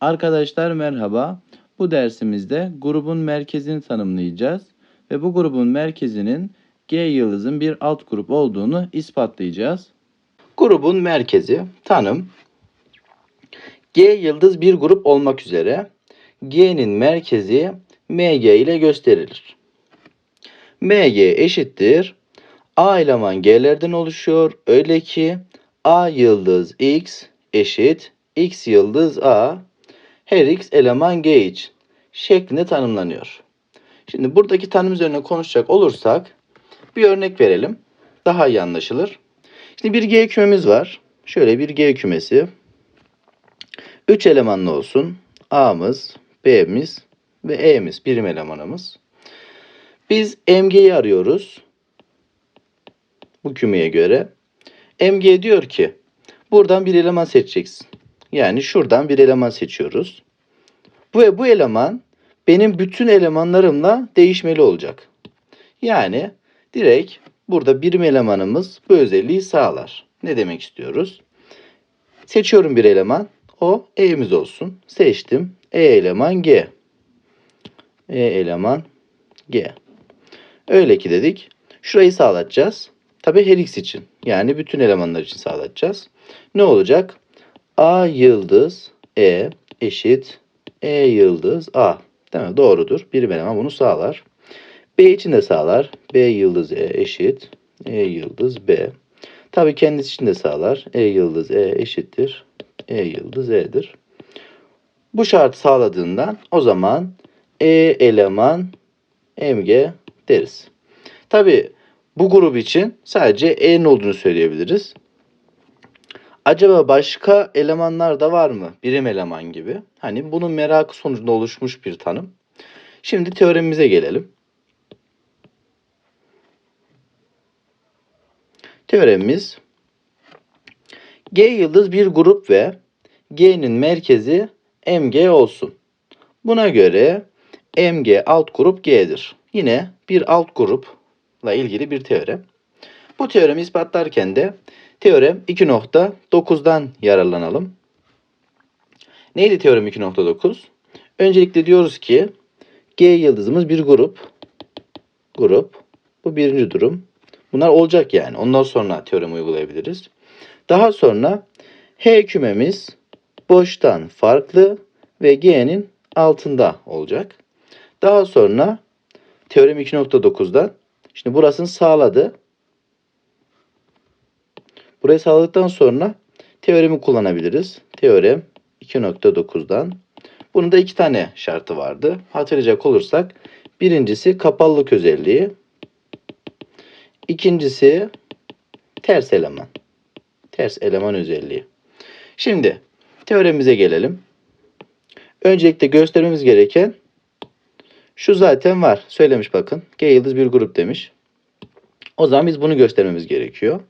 Arkadaşlar merhaba. Bu dersimizde grubun merkezini tanımlayacağız ve bu grubun merkezinin G yıldızın bir alt grup olduğunu ispatlayacağız. Grubun merkezi tanım G yıldız bir grup olmak üzere G'nin merkezi MG ile gösterilir. MG eşittir A eleman G'lerden oluşuyor. Öyle ki A yıldız X eşit X yıldız A her X eleman G için şeklinde tanımlanıyor. Şimdi buradaki tanım üzerine konuşacak olursak bir örnek verelim. Daha iyi anlaşılır. Şimdi bir G kümemiz var. Şöyle bir G kümesi. 3 elemanlı olsun. A'mız, B'miz ve E'miz birim elemanımız. Biz MG'yi arıyoruz. Bu kümeye göre. MG diyor ki buradan bir eleman seçeceksin. Yani şuradan bir eleman seçiyoruz. Bu ve bu eleman benim bütün elemanlarımla değişmeli olacak. Yani direkt burada birim elemanımız bu özelliği sağlar. Ne demek istiyoruz? Seçiyorum bir eleman. O E'miz olsun. Seçtim. E eleman G. E eleman G. Öyle ki dedik. Şurayı sağlatacağız. Tabi her x için. Yani bütün elemanlar için sağlatacağız. Ne olacak? A yıldız E eşit E yıldız A. Değil mi? Doğrudur. Birim eleman bunu sağlar. B için de sağlar. B yıldız E eşit E yıldız B. Tabi kendisi için de sağlar. E yıldız E eşittir. E yıldız E'dir. Bu şartı sağladığından o zaman E eleman MG deriz. Tabi bu grup için sadece E'nin olduğunu söyleyebiliriz. Acaba başka elemanlar da var mı? Birim eleman gibi. Hani bunun merakı sonucunda oluşmuş bir tanım. Şimdi teoremimize gelelim. Teoremimiz G yıldız bir grup ve G'nin merkezi MG olsun. Buna göre MG alt grup G'dir. Yine bir alt grupla ilgili bir teorem. Bu teoremi ispatlarken de teorem 2.9'dan yararlanalım. Neydi teorem 2.9? Öncelikle diyoruz ki G yıldızımız bir grup. Grup. Bu birinci durum. Bunlar olacak yani. Ondan sonra teoremi uygulayabiliriz. Daha sonra H kümemiz boştan farklı ve G'nin altında olacak. Daha sonra teorem 2.9'dan şimdi burasını sağladı. Burayı sağladıktan sonra teoremi kullanabiliriz. Teorem 2.9'dan. Bunun da iki tane şartı vardı. Hatırlayacak olursak birincisi kapalılık özelliği. İkincisi ters eleman. Ters eleman özelliği. Şimdi teoremimize gelelim. Öncelikle göstermemiz gereken şu zaten var. Söylemiş bakın. G yıldız bir grup demiş. O zaman biz bunu göstermemiz gerekiyor.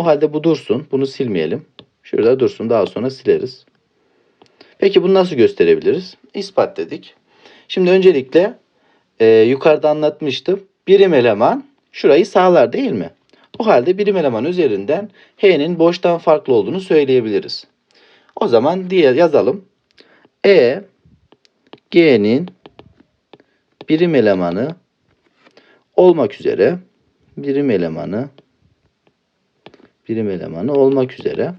O halde bu dursun. Bunu silmeyelim. Şurada dursun. Daha sonra sileriz. Peki bunu nasıl gösterebiliriz? İspat dedik. Şimdi öncelikle e, yukarıda anlatmıştım. Birim eleman şurayı sağlar değil mi? O halde birim eleman üzerinden H'nin boştan farklı olduğunu söyleyebiliriz. O zaman diye yazalım. E G'nin birim elemanı olmak üzere birim elemanı birim elemanı olmak üzere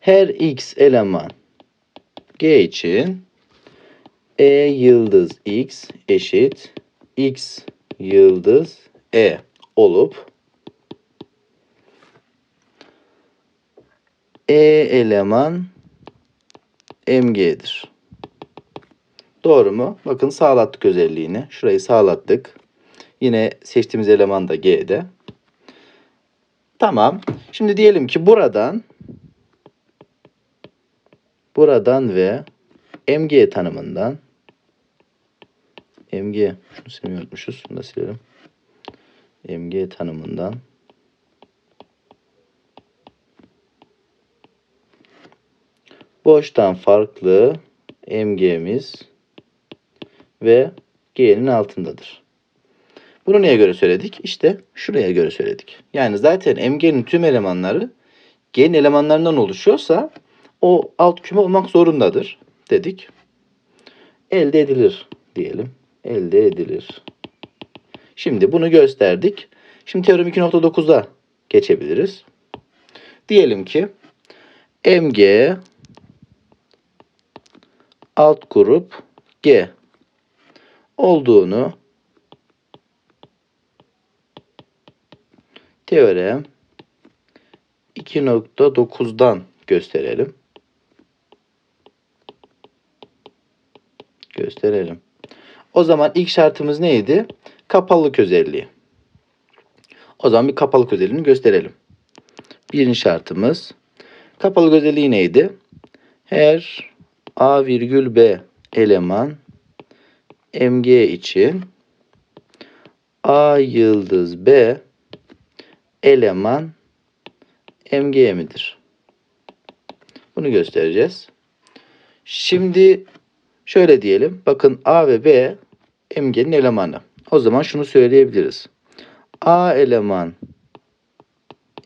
her x eleman g için e yıldız x eşit x yıldız e olup e eleman mg'dir. Doğru mu? Bakın sağlattık özelliğini. Şurayı sağlattık. Yine seçtiğimiz eleman da g'de. Tamam. Şimdi diyelim ki buradan buradan ve mg tanımından mg şunu silmeyi unutmuşuz. Şunu da silelim. mg tanımından boştan farklı mg'miz ve g'nin altındadır. Bunu neye göre söyledik? İşte şuraya göre söyledik. Yani zaten MG'nin tüm elemanları G'nin elemanlarından oluşuyorsa o alt küme olmak zorundadır dedik. Elde edilir diyelim. Elde edilir. Şimdi bunu gösterdik. Şimdi teorem 2.9'a geçebiliriz. Diyelim ki MG alt grup G olduğunu teorem 2.9'dan gösterelim. Gösterelim. O zaman ilk şartımız neydi? Kapalılık özelliği. O zaman bir kapalılık özelliğini gösterelim. Birinci şartımız kapalılık özelliği neydi? Her A virgül B eleman MG için A yıldız B eleman MG midir? Bunu göstereceğiz. Şimdi şöyle diyelim. Bakın A ve B MG'nin elemanı. O zaman şunu söyleyebiliriz. A eleman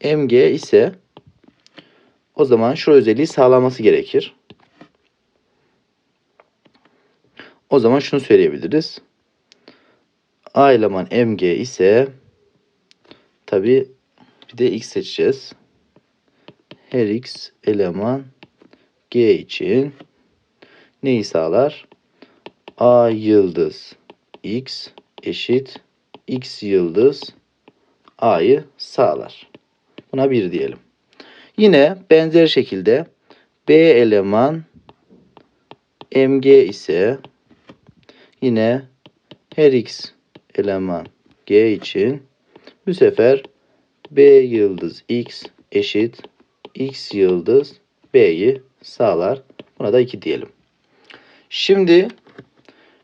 MG ise o zaman şu özelliği sağlaması gerekir. O zaman şunu söyleyebiliriz. A eleman MG ise tabi bir de X seçeceğiz. Her X eleman G için neyi sağlar? A yıldız X eşit X yıldız A'yı sağlar. Buna 1 diyelim. Yine benzer şekilde B eleman MG ise yine her X eleman G için bu sefer B yıldız X eşit X yıldız B'yi sağlar. Buna da 2 diyelim. Şimdi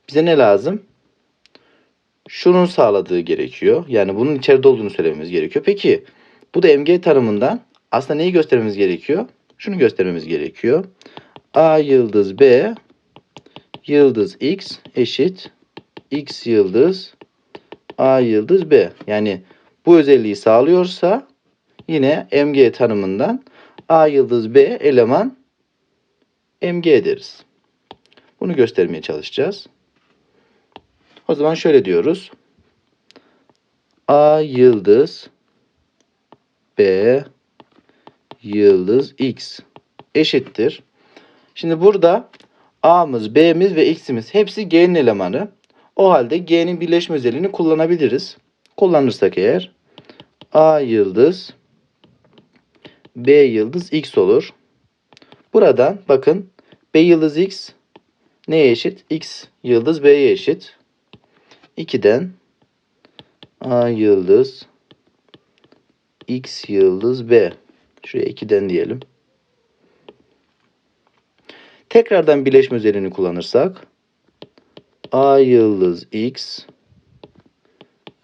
bize ne lazım? Şunun sağladığı gerekiyor. Yani bunun içeride olduğunu söylememiz gerekiyor. Peki bu da MG tanımından aslında neyi göstermemiz gerekiyor? Şunu göstermemiz gerekiyor. A yıldız B yıldız X eşit X yıldız A yıldız B. Yani bu özelliği sağlıyorsa yine MG tanımından A yıldız B eleman MG deriz. Bunu göstermeye çalışacağız. O zaman şöyle diyoruz. A yıldız B yıldız X eşittir. Şimdi burada A'mız, B'miz ve X'imiz hepsi G'nin elemanı. O halde G'nin birleşme özelliğini kullanabiliriz. Kullanırsak eğer A yıldız B yıldız X olur. Buradan bakın B yıldız X neye eşit? X yıldız B'ye eşit. 2'den A yıldız X yıldız B. Şuraya 2'den diyelim. Tekrardan birleşme özelliğini kullanırsak A yıldız X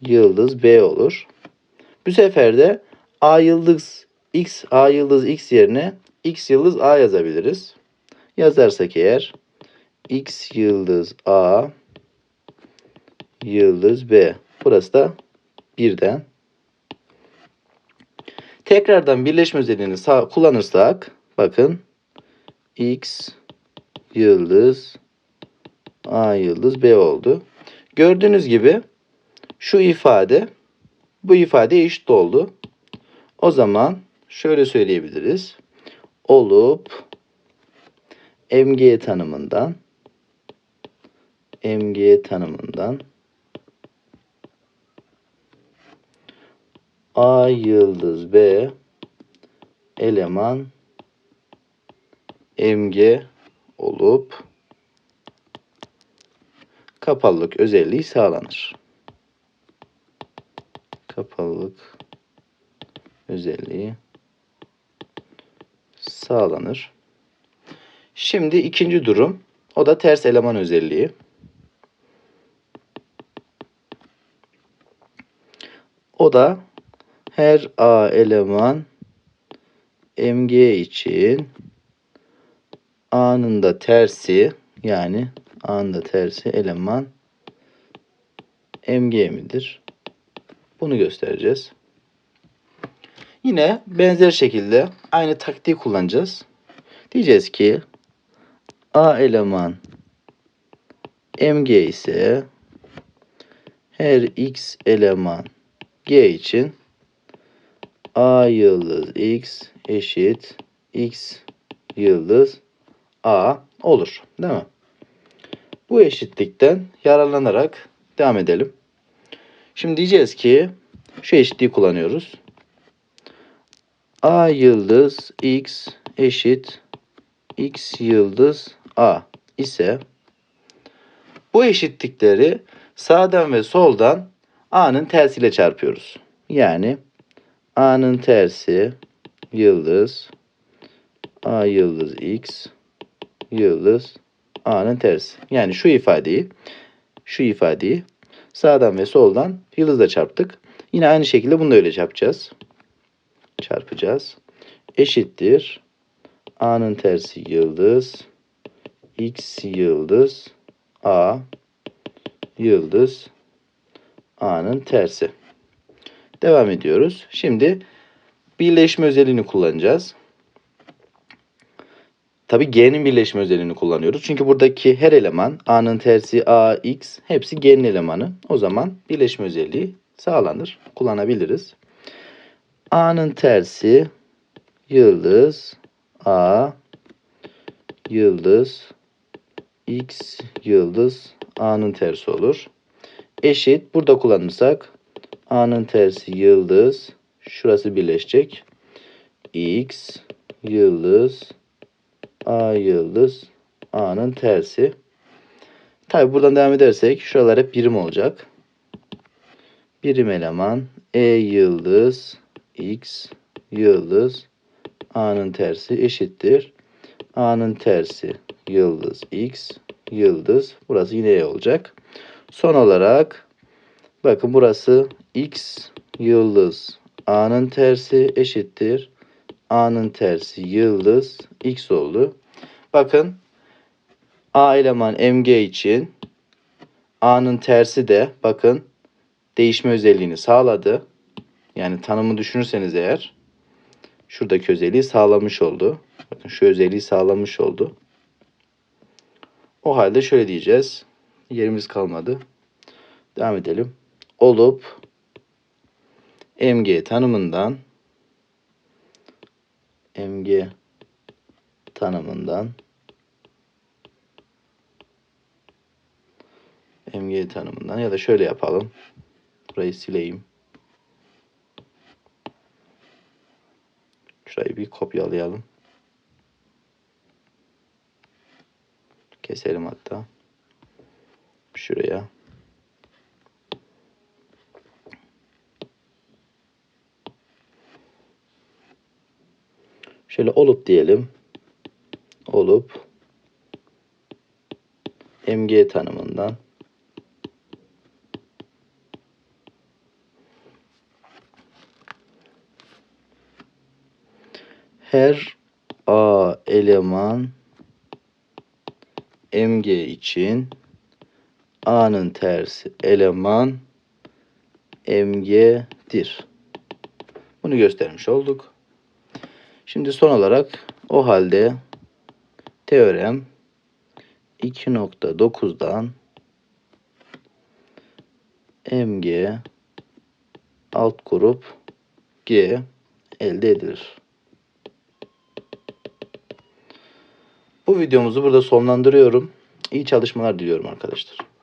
yıldız B olur. Bu sefer de A yıldız X A yıldız X yerine X yıldız A yazabiliriz. Yazarsak eğer X yıldız A yıldız B. Burası da birden. Tekrardan birleşme özelliğini kullanırsak bakın X yıldız A yıldız B oldu. Gördüğünüz gibi şu ifade bu ifade eşit oldu. O zaman şöyle söyleyebiliriz. Olup MG tanımından MG tanımından A yıldız B eleman MG olup kapalılık özelliği sağlanır. Kapalılık özelliği sağlanır. Şimdi ikinci durum o da ters eleman özelliği. O da her A eleman MG için A'nın da tersi yani A'nın da tersi eleman MG midir? Bunu göstereceğiz. Yine benzer şekilde aynı taktiği kullanacağız. Diyeceğiz ki A eleman mg ise her x eleman g için a yıldız x eşit x yıldız a olur. Değil mi? Bu eşitlikten yararlanarak devam edelim. Şimdi diyeceğiz ki şu eşitliği kullanıyoruz. a yıldız x eşit x yıldız a ise bu eşitlikleri sağdan ve soldan a'nın tersiyle çarpıyoruz. Yani a'nın tersi yıldız a yıldız x yıldız a'nın tersi. Yani şu ifadeyi şu ifadeyi sağdan ve soldan yıldızla çarptık. Yine aynı şekilde bunu da öyle çarpacağız. Çarpacağız. Eşittir. A'nın tersi yıldız. X yıldız. A yıldız. A'nın tersi. Devam ediyoruz. Şimdi birleşme özelliğini kullanacağız. Tabi G'nin birleşme özelliğini kullanıyoruz. Çünkü buradaki her eleman A'nın tersi A, X hepsi G'nin elemanı. O zaman birleşme özelliği sağlanır. Kullanabiliriz. A'nın tersi yıldız A yıldız X yıldız A'nın tersi olur. Eşit burada kullanırsak A'nın tersi yıldız şurası birleşecek. X yıldız A yıldız A'nın tersi. Tabi buradan devam edersek şuralar hep birim olacak. Birim eleman E yıldız X yıldız A'nın tersi eşittir. A'nın tersi yıldız X yıldız. Burası yine E olacak. Son olarak bakın burası X yıldız A'nın tersi eşittir. A'nın tersi yıldız X oldu. Bakın A eleman MG için A'nın tersi de bakın değişme özelliğini sağladı. Yani tanımı düşünürseniz eğer şuradaki özelliği sağlamış oldu. Bakın şu özelliği sağlamış oldu. O halde şöyle diyeceğiz. Yerimiz kalmadı. Devam edelim. Olup MG tanımından MG tanımından MG tanımından ya da şöyle yapalım. Burayı sileyim. Şurayı bir kopyalayalım. Keselim hatta. Şuraya. Şöyle olup diyelim. Olup MG tanımından her A eleman MG için A'nın tersi eleman MG'dir. Bunu göstermiş olduk. Şimdi son olarak o halde teorem 2.9'dan MG alt grup G elde edilir. Bu videomuzu burada sonlandırıyorum. İyi çalışmalar diliyorum arkadaşlar.